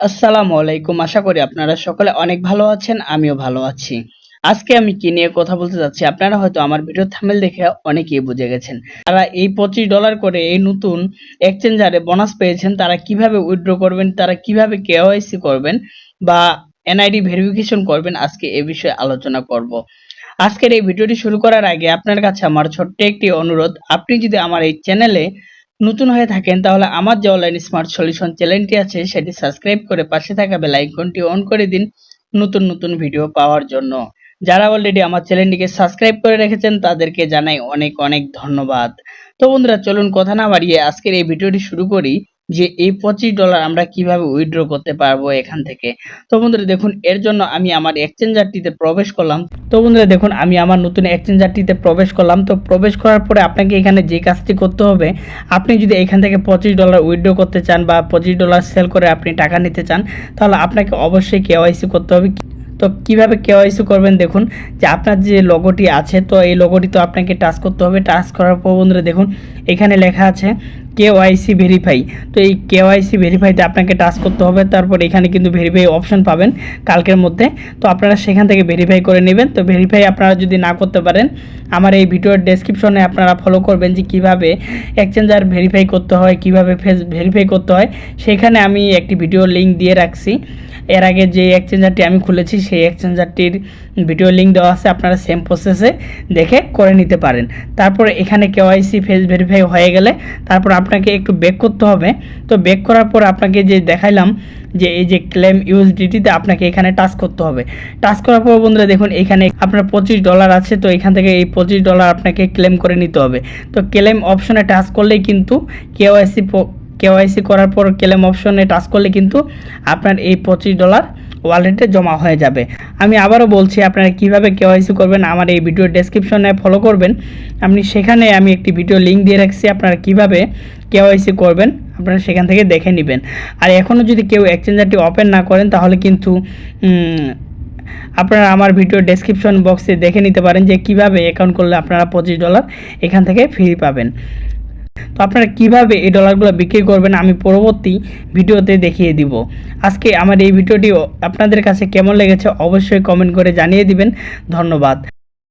আসসালামু আলাইকুম। আশা করি আপনারা সকলে অনেক ভালো আছেন, আমিও ভালো আছি। আজকে আমি কি নিয়ে কথা বলতে যাচ্ছি, আপনারা হয়তো আমার ভিডিও থামেল দেখে অনেকেই বুঝে গেছেন। তারা এই পঁচিশ ডলার করে এই নতুন এক্সচেঞ্জারে বোনাস পেয়েছেন, তারা কীভাবে উইথড্র করবেন, তারা কীভাবে কেওয়াইসি করবেন বা এনআইডি ভেরিফিকেশন করবেন, আজকে এ বিষয়ে আলোচনা করব। আজকের এই ভিডিওটি শুরু করার আগে আপনার কাছে আমার ছোট্ট একটি অনুরোধ, আপনি যদি আমার এই চ্যানেলে নতুন হয়ে থাকেন, তাহলে আমার যে অনলাইন স্মার্ট সলিউশন চ্যানেলটি আছে, সেটি সাবস্ক্রাইব করে পাশে থাকা বেল আইকনটি অন করে দিন নতুন নতুন ভিডিও পাওয়ার জন্য। যারা অলরেডি আমার চ্যানেলটিকে সাবস্ক্রাইব করে রেখেছেন, তাদেরকে জানাই অনেক অনেক ধন্যবাদ। তো বন্ধুরা, চলুন কথা না বাড়িয়ে আজকের এই ভিডিওটি শুরু করি। যে এই পঁচিশ ডলার আমরা কীভাবে উইথড্র করতে পারব এখান থেকে। তো বন্ধুরা দেখুন, এর জন্য আমি আমার এক্সচেঞ্জারটিতে প্রবেশ করলাম। তো বন্ধুরা দেখুন, আমি আমার নতুন এক্সচেঞ্জারটিতে প্রবেশ করলাম। তো প্রবেশ করার পরে আপনাকে এখানে যে কাজটি করতে হবে, আপনি যদি এখান থেকে পঁচিশ ডলার উইথড্র করতে চান বা পঁচিশ ডলার সেল করে আপনি টাকা নিতে চান, তাহলে আপনাকে অবশ্যই কেওয়াইসি করতে হবে। তো কীভাবে কেওয়াইসি করবেন দেখুন, যে আপনার যে লোগোটি আছে, তো এই লোগোটি তো আপনাকে টাচ করতে হবে। টাচ করার পর বন্ধুরা দেখুন, এখানে লেখা আছে কেওয়াইসি ভেরিফাই তো এই কেওয়াইসি ভেরিফাইতে আপনাকে টাচ করতে হবে, তারপর এখানে কিন্তু ভেরিফাই অপশন পাবেন কালকের মধ্যে। তো আপনারা সেখান থেকে ভেরিফাই করে নেবেন। তো ভেরিফাই আপনারা যদি না করতে পারেন, আমার এই ভিডিওর ডেসক্রিপশনে আপনারা ফলো করবেন যে কীভাবে এক্সচেঞ্জার ভেরিফাই করতে হয়, কীভাবে ফেস ভেরিফাই করতে হয়। সেখানে আমি একটি ভিডিও লিঙ্ক দিয়ে রাখছি। এর আগে যে এক্সচেঞ্জারটি আমি খুলেছি, সেই এক্সচেঞ্জারটির ভিডিও লিঙ্ক দেওয়া আছে। আপনারা সেম প্রসেসে দেখে করে নিতে পারেন। তারপরে এখানে কেওয়াইসি ফেস ভেরিফাই হয়ে গেলে, তারপর আপনাকে একটু বেক করতে হবে। তো বেক করার পর আপনাকে যে দেখাইলাম যে এই যে ক্লেম ইউএসডিটিতে আপনাকে এখানে টাচ করতে হবে। টাচ করার পর বন্ধুরা দেখুন, এখানে আপনার পঁচিশ ডলার আছে, তো এখান থেকে এই পঁচিশ ডলার আপনাকে ক্লেম করে নিতে হবে। তো ক্লেম অপশনে টাচ করলেই কিন্তু কেওয়াইসি কেওয়াইসি করার পর ক্লেম অপশনে টাচ করলে কিন্তু আপনার এই পঁচিশ ডলার ওয়ালেটে জমা হয়ে যাবে। আমি আবারও বলছি, আপনারা কীভাবে কেওয়াইসি করবেন আমার এই ভিডিও ডেসক্রিপশনে ফলো করবেন। আপনি সেখানে আমি একটি ভিডিও লিঙ্ক দিয়ে রাখছি, আপনারা কীভাবে কেওয়াইসি করবেন, আপনারা সেখান থেকে দেখে নেবেন। আর এখনও যদি কেউ এক্সচেঞ্জারটি ওপেন না করেন, তাহলে কিন্তু আপনারা আমার ভিডিও ডেসক্রিপশন বক্সে দেখে নিতে পারেন যে কীভাবে অ্যাকাউন্ট করলে আপনারা পঁচিশ ডলার এখান থেকে ফ্রি পাবেন। তো আপনারা কীভাবে এই ডলারগুলো বিক্রি করবেন, আমি পরবর্তী ভিডিওতে দেখিয়ে দিব। আজকে আমার এই ভিডিওটি আপনাদের কাছে কেমন লেগেছে, অবশ্যই কমেন্ট করে জানিয়ে দিবেন। ধন্যবাদ।